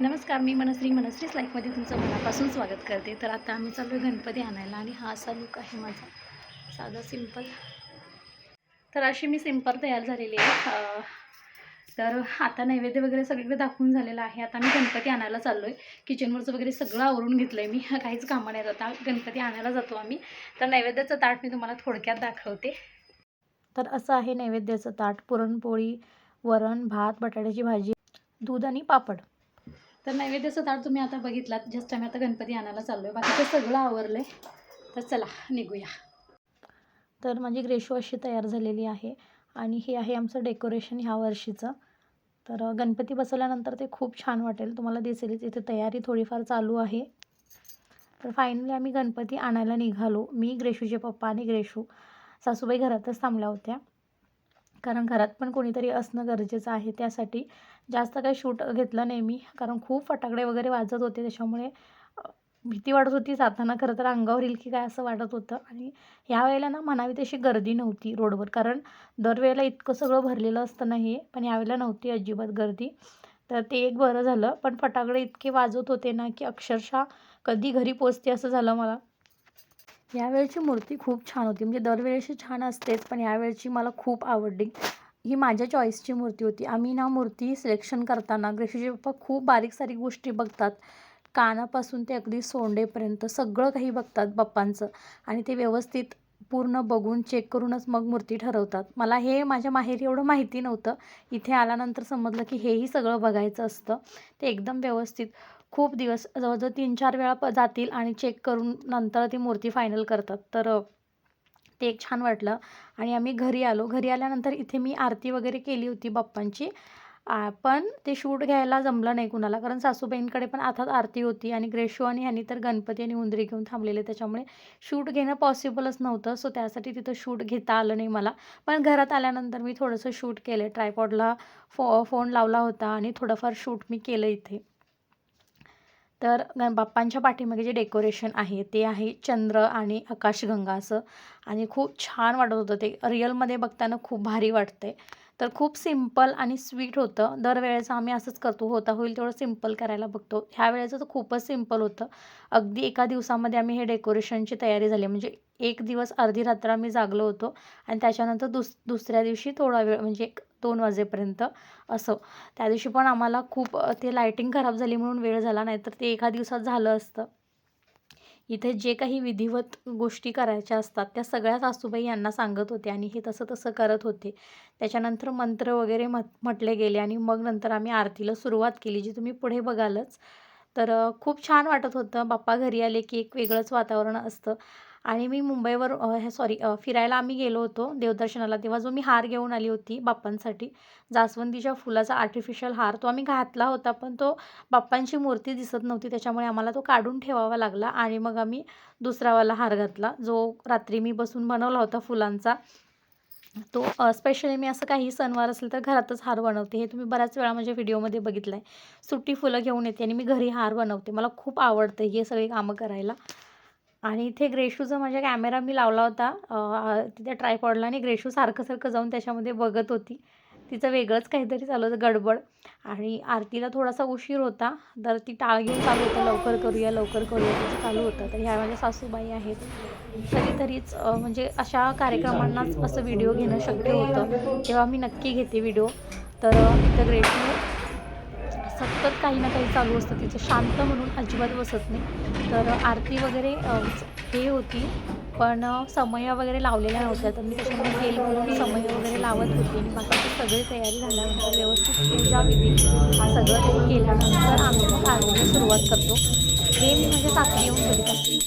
नमस्कार मी मनश्री. मनश्रीच लाईफमध्ये तुमचं मनापासून स्वागत करते. तर आता आम्ही चाललो आहे गणपती आणायला आणि हा असा लुक आहे माझा. साधा सिंपल तर अशी मी सिंपल तयार झालेली आहे. तर आता नैवेद्य वगैरे सगळीकडे दाखवून झालेलं आहे. आता मी गणपती आणायला चाललो आहे किचनवरचं वगैरे सगळं आवरून घेतलं आहे मी. काहीच कामं नाही आता गणपती आणायला जातो आम्ही. तर नैवेद्याचं ताट मी तुम्हाला थोडक्यात दाखवते. तर असं आहे नैवेद्याचं ताट. पुरणपोळी वरण भात बटाट्याची भाजी दूध आणि पापड. तर नैवेद्याचं ताट तुम्ही आता बघितलात. जस्ट आम्ही आता गणपती आणायला चाललो आहे बाकीचं सगळं आवरलं आहे तर चला निघूया. तर माझी ग्रेशो अशी तयार झालेली आहे. आणि हे आहे आमचं डेकोरेशन ह्या वर्षीचं. तर गणपती बसवल्यानंतर ते खूप छान वाटेल. तुम्हाला दिसेलच इथे तयारी थोडीफार चालू आहे. तर फायनली आम्ही गणपती आणायला निघालो. मी ग्रेशूचे पप्पा आणि ग्रेशू सासूबाई घरातच थांबल्या होत्या. कारण घरात पण कोणीतरी असणं गरजेचं आहे. त्यासाठी जास्त काही शूट घेतलं नाही मी. कारण खूप फटाकडे वगैरे वाजत होते. त्याच्यामुळे भीती वाटत होती. जाताना खरं तर अंगावर येईल की काय असं वाटत होतं. आणि ह्या वेळेला ना म्हणावी तशी गर्दी नव्हती रोडवर. कारण दरवेळेला इतकं सगळं भरलेलं असतं नाही पण यावेळेला नव्हती अजिबात गर्दी. तर ते एक बरं झालं. पण फटाकडे इतके वाजत होते ना की अक्षरशः कधी घरी पोचते असं झालं मला. यावेळची मूर्ती खूप छान होती. म्हणजे दरवेळेशी छान असतेच पण यावेळची मला खूप आवडली. ही माझ्या चॉईसची मूर्ती होती. आम्ही ना मूर्ती सिलेक्शन करताना ग्रेशीचे पप्पा खूप बारीक सारीक गोष्टी बघतात. कानापासून ते अगदी सोंडेपर्यंत सगळं काही बघतात बाप्पांचं. आणि ते व्यवस्थित पूर्ण बघून चेक करूनच मग मूर्ती ठरवतात. मला हे माझ्या माहेरी एवढं माहिती नव्हतं. इथे आल्यानंतर समजलं की हेही सगळं बघायचं असतं. ते एकदम व्यवस्थित खूप दिवस जवळजवळ तीन चार वेळा प जातील आणि चेक करून नंतर ती मूर्ती फायनल करतात. तर ते एक छान वाटलं. आणि आम्ही घरी आलो. घरी आल्यानंतर इथे मी आरती वगैरे केली होती बाप्पांची. पण ते शूट घ्यायला जमलं नाही कुणाला. कारण सासूबाईंकडे पण अर्थात आरती होती आणि ग्रेशो आणि ह्यांनी तर गणपती आणि उंदरी घेऊन थांबलेले त्याच्यामुळे शूट घेणं पॉसिबलच नव्हतं. सो त्यासाठी तिथं शूट घेता आलं नाही मला. पण घरात आल्यानंतर मी थोडंसं शूट केलं. ट्रायपॉडला फो फोन लावला होता आणि थोडंफार शूट मी केलं इथे. तर गण बाप्पांच्या पाठीमागे जे डेकोरेशन आहे ते आहे चंद्र आणि आकाशगंगा असं. आणि खूप छान वाटत होतं ते. रिअलमध्ये बघताना खूप भारी वाटते तर खूप सिंपल आणि स्वीट होतं. दरवेळेचं आम्ही असंच करतो होता होईल तेवढं सिंपल करायला बघतो. ह्या वेळेचं तर खूपच सिंपल होतं. अगदी एका दिवसामध्ये आम्ही हे डेकोरेशनची तयारी झाली. म्हणजे एक दिवस अर्धी रात्र आम्ही जागलो होतो आणि त्याच्यानंतर दुस दुसऱ्या दिवशी थोडा वेळ म्हणजे एक दोन वाजेपर्यंत असं. त्या दिवशी पण आम्हाला खूप ते लायटिंग खराब झाली म्हणून वेळ झाला नाही तर ते एका दिवसात झालं असतं. इथे जे काही विधिवत गोष्टी करायच्या असतात त्या सगळ्या सासूबाई यांना सांगत होते आणि हे तसं तसं करत होते. त्याच्यानंतर मंत्र वगैरे म्हट म्हटले गेले आणि मग नंतर आम्ही आरतीला सुरुवात केली जी तुम्ही पुढे बघालच. तर खूप छान वाटत होतं. बाप्पा घरी आले की एक वेगळंच वातावरण असतं. आणि मी मुंबईवर हे सॉरी फिरायला आम्ही गेलो होतो देवदर्शनाला तेव्हा जो मी हार घेऊन आली होती बाप्पांसाठी जास्वंदीच्या फुलाचा आर्टिफिशियल हार तो आम्ही घातला होता पण तो बाप्पांची मूर्ती दिसत नव्हती त्याच्यामुळे आम्हाला तो काढून ठेवावा लागला आणि मग आम्ही दुसरावाला हार घातला जो रात्री मी बसून बनवला होता फुलांचा. तो स्पेशली मी असं काही सणवार असेल तर घरातच हार बनवते हे तुम्ही बऱ्याच वेळा माझ्या व्हिडिओमध्ये बघितलं आहे सुट्टी फुलं घेऊन येते आणि मी घरी हार बनवते मला खूप आवडतं हे सगळी कामं करायला. आणि इथे ग्रेशूचा माझ्या कॅमेरा मी लावला होता. तिथे ट्रायपॉडला आणि ग्रेशू सारखं सारखं जाऊन त्याच्यामध्ये बघत होती. तिचं वेगळंच काहीतरी चालू होतं गडबड. आणि आरतीला थोडासा उशीर होता. तर ती टाळ घेऊन चालू होतं. लवकर करूया लवकर करूया तिचं चालू होतं. तर ह्या माझ्या सासूबाई आहेत. कधीतरीच म्हणजे अशा कार्यक्रमांनाच असं व्हिडिओ घेणं शक्य होतं. तेव्हा मी नक्की घेते व्हिडिओ तर तिथं ग्रेशू सतत काही ना काही चालू असतं. तिचं शांत म्हणून अजिबात बसत नाही. तर आरती वगैरे हे होती. पण समया वगैरे लावलेल्या नव्हत्या. तर मी त्याच्यामध्ये तेल म्हणून समया वगैरे लावत होती. आणि बाकीची सगळी तयारी झाल्यानंतर व्यवस्थित पूजा विधी हा सगळं काही केल्यानंतर आम्ही मग आरतीला सुरुवात करतो. हे मी म्हणजे सासरी येऊन करीत असते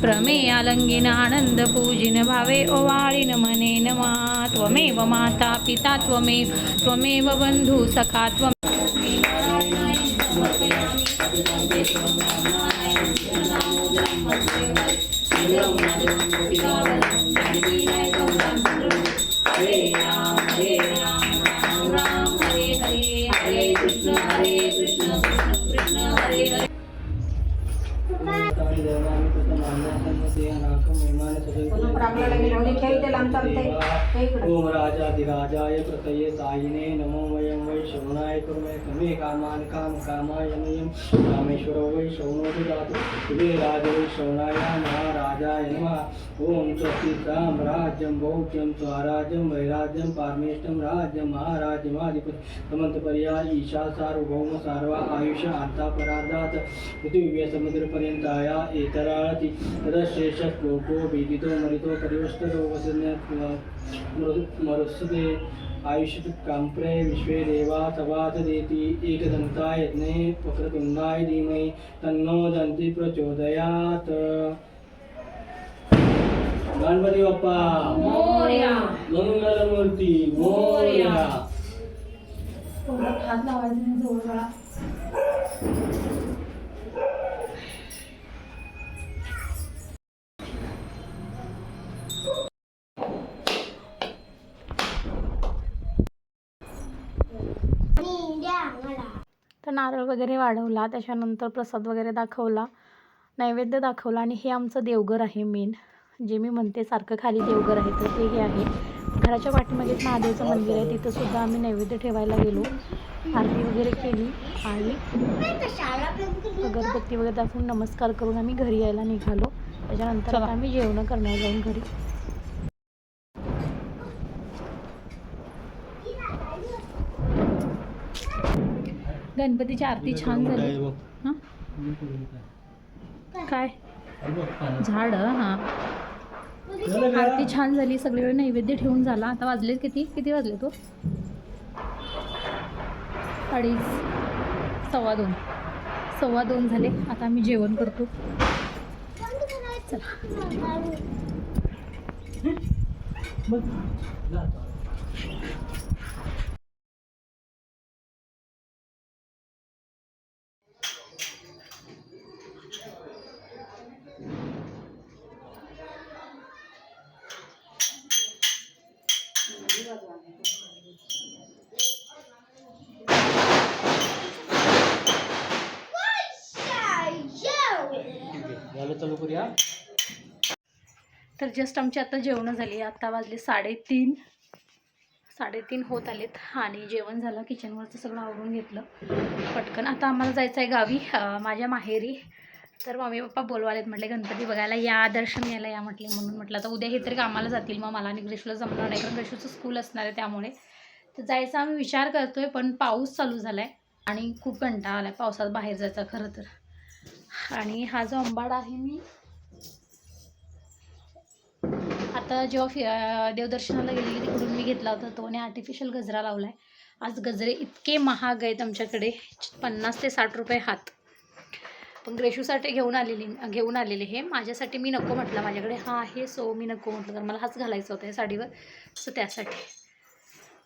प्रमेयालङ्गिन आनंद पूजिन भावे ओवाळिन मने नमा त्वमेव माता पिता त्वमेव त्वमेव we Ram, Hare Ram, Hare Ram, ओम राजाधिराजाय प्रतये सायिने नमो वयं वै श्रवणाय कुर्मे कमे कामान् काम कामाय मयं रामेश्वरो वै श्रवणो ददातु कुबेराज वै श्रवणाय महाराजाय नमः। ओम स्वस्ति साम्राज्यं भौज्यं स्वराज्यं वैराज्यं पारमेष्टं राज्यं महाराज्यमाधिपति समन्तपर्याय ईशा सार्वभौम सार्वा आयुष आर्ता परार्धात्। पृथिव्यसमुद्रपर्यन्ताया एतराळति। तदशेष श्लोको वेदितो मरितो परिवष्टतो वसन्य मरुस्ते आयुष्यकाम्प्रे विश्वे देवा सवासदेति एकदन्ताय यज्ञे वक्रतुण्डाय धीमहि तन्नो दन्ति प्रचोदयात्। गणपती बाप्पा! मोरया. मंगलमूर्ती! मोरया! हात लावायचा नारळ वगैरे वाढवला त्याच्यानंतर प्रसाद वगैरे दाखवला नैवेद्य दाखवला आणि हे आमचं देवघर आहे मेन जे मी म्हणते सारखं खाली देवघर आहे तर ते हे आहे. घराच्या पाठीमागेच महादेवचं मंदिर आहे तिथं सुद्धा आम्ही नैवेद्य ठेवायला गेलो. आरती वगैरे केली आणि अगरबत्ती वगैरे दाखवून नमस्कार करून आम्ही घरी यायला निघालो. त्याच्यानंतर आम्ही जेवण करणार जाऊन घरी. गणपतीची आरती छान झाली. हां? काय? झाड हां. आरती छान झाली सगळीकडे नैवेद्य ठेवून झाला. आता वाजले किती? किती वाजले तो अडीच सव्वा दोन. सव्वा दोन झाले. आता आम्ही जेवण करतो. चला. चालू करूया तर जस्ट आमची आता जेवणं झाली. आता वाजले साडेतीन. साडेतीन होत आलेत. आणि जेवण झालं. किचनवरचं सगळं आवरून घेतलं. पटकन. आता आम्हाला जायचं आहे गावी माझ्या माहेरी. तर मम्मी पप्पा बोलवालेत म्हटले गणपती बघायला या दर्शन घ्यायला या म्हटले म्हणून म्हटलं आता उद्या हे तरी कामाला जातील मग मला आणि ग्रेशूला जमणार नाही कारण ग्रीशूचं स्कूल असणार आहे त्यामुळे. तर जायचा आम्ही विचार करतोय पण पाऊस चालू झाला आहे आणि खूप कंटाळा आला आहे पावसात बाहेर जायचा खरं तर. आणि हा जो अंबाड आहे मी आता जेव्हा फि देवदर्शनाला गेलेली तिकडून मी घेतला होता तो आणि आर्टिफिशियल गजरा लावला आहे आज गजरे इतके महाग आहेत आमच्याकडे पन्नास ते साठ रुपये हात. पण ग्रेशूसाठी घेऊन आलेली घेऊन आलेले हे. माझ्यासाठी मी नको म्हटलं. माझ्याकडे हा आहे सो मी नको म्हटलं. तर मला हाच घालायचा होता या साडीवर. सो त्यासाठी.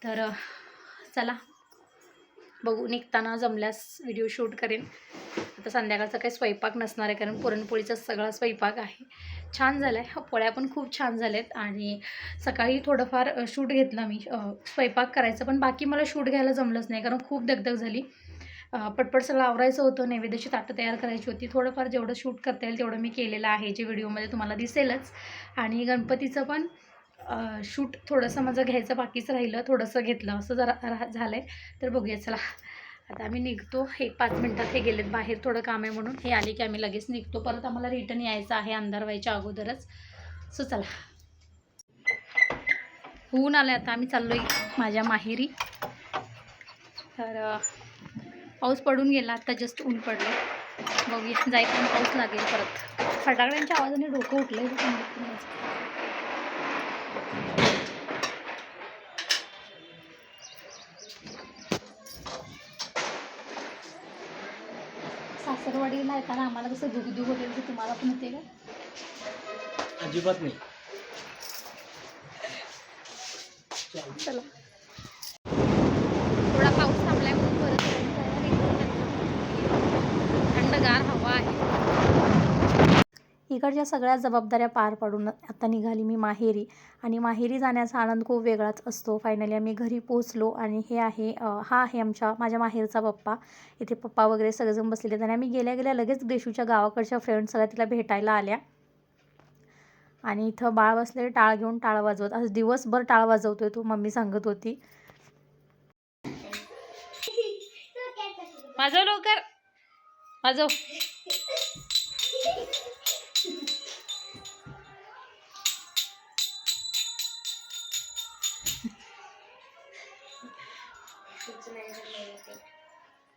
तर चला. बघू निघताना जमल्यास व्हिडिओ शूट करेन. आता संध्याकाळचा काही स्वयंपाक नसणार आहे कारण पुरणपोळीचा सगळा स्वयंपाक आहे. छान झाला आहे पोळ्या पण खूप छान झाल्यात. आणि सकाळी थोडंफार शूट घेतला मी. स्वयंपाक करायचं. पण बाकी मला शूट घ्यायला जमलंच नाही कारण खूप दगदग झाली. अह, पटपट सगळं आवरायचं होतं नैवेद्याची ताटं तयार करायची होती. थोडंफार जेवढं शूट करता येईल तेवढं मी केलेलं आहे जे व्हिडिओमध्ये तुम्हाला दिसेलच. आणि गणपतीचं पण शूट थोडंसं माझं घ्यायचं बाकीच राहिलं थोडंसं घेतलं. असं जरा रा झालं आहे तर बघूया चला. आता आम्ही निघतो. हे पाच मिनटात हे गेलेत बाहेर थोडं काम आहे म्हणून. हे आले की आम्ही लगेच निघतो. परत आम्हाला रिटर्न यायचं आहे अंधार व्हायच्या अगोदरच. सो चला. ऊन आलं आता. आम्ही चाललो आहे माझ्या माहेरी. तर पाऊस पडून गेला आता जस्ट ऊन पडलं बघूया जायचं पाऊस लागेल परत. फटाकड्यांच्या आवाजाने डोकं उठलं सासरवाडीला येताना आम्हाला कसं दुगदुग होते तसं तुम्हाला पण होते का? अजिबात नाही. चला थोडा पाऊस थांबलाय म्हणून परत येऊन जायला निघालो. थंडगार हवा आहे इकडच्या सगळ्या जबाबदाऱ्या पार पाडून आता निघाली मी माहेरी. आणि माहेरी जाण्याचा आनंद खूप वेगळाच असतो. फायनली आम्ही घरी पोचलो आणि हे आहे हा आहे आमच्या माझ्या माहेरचा पप्पा. इथे पप्पा वगैरे सगळेजण बसलेले आणि आम्ही गेल्या गेल्या लगेच देशूच्या गावाकडच्या फ्रेंड्स सगळ्या तिला भेटायला आल्या. आणि इथं बाळ बसले टाळ घेऊन टाळ वाजवत. आज दिवसभर टाळ वाजवतोय तो मम्मी सांगत होती. वाजव लवकर. वाजव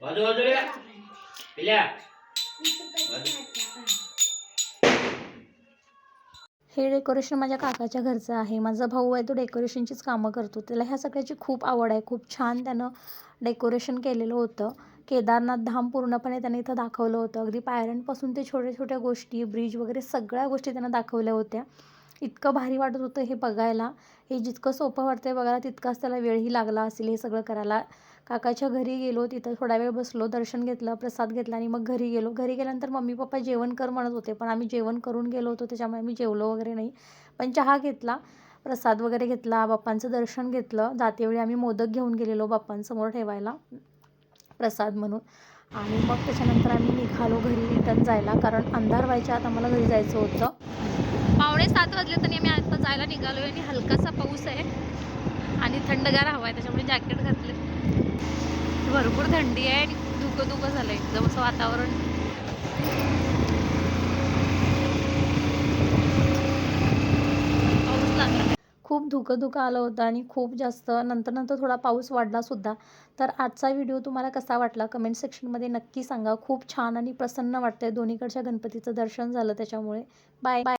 बाजू बाजू रे. पिल्या. हे डेकोरेशन माझ्या काकाच्या घरचं आहे. माझा भाऊ आहे तो डेकोरेशनचीच कामं करतो. त्याला ह्या सगळ्याची खूप आवड आहे. खूप छान त्यानं डेकोरेशन केलेलं होतं. केदारनाथ धाम पूर्णपणे त्याने इथं दाखवलं होतं. अगदी पायऱ्यांपासून ते छोट्या छोट्या गोष्टी ब्रिज वगैरे सगळ्या गोष्टी त्यानं दाखवल्या होत्या. इतकं भारी वाटत होतं हे बघायला. हे जितकं सोपं वाटतंय बघायला तितकाच त्याला वेळही लागला असेल हे सगळं करायला. काकाच्या घरी गेलो तिथं थोडा वेळ बसलो दर्शन घेतलं प्रसाद घेतला आणि मग घरी गेलो. घरी गेल्यानंतर मम्मी पप्पा जेवण कर म्हणत होते पण आम्ही जेवण करून गेलो होतो त्याच्यामुळे आम्ही जेवलो वगैरे नाही. पण चहा घेतला प्रसाद वगैरे घेतला बाप्पांचं दर्शन घेतलं. जातेवेळी आम्ही मोदक घेऊन गेलेलो बाप्पांसमोर ठेवायला प्रसाद म्हणून. आणि मग त्याच्यानंतर आम्ही निघालो घरी रिटर्न जायला कारण अंधार व्हायच्या आत आम्हाला घरी जायचं होतं. पावणे सात वाजले तरी आम्ही आता जायला निघालो आणि हलकासा पाऊस आहे आणि थंडगार हवा आहे त्याच्यामुळे जॅकेट घातलं. भरपूर थंडी आहे आणि धुकं धुकं झालं एकदम असं वातावरण. पाऊस लागला. खूप धुकं धुकं आलं होतं आणि खूप जास्त नंतर नंतर थोडा पाऊस वाढला सुद्धा. तर आजचा व्हिडिओ तुम्हाला कसा वाटला? कमेंट सेक्शनमध्ये नक्की सांगा. खूप छान आणि प्रसन्न वाटतंय. दोन्हीकडच्या गणपतीचं दर्शन झालं त्याच्यामुळे. Bye bye.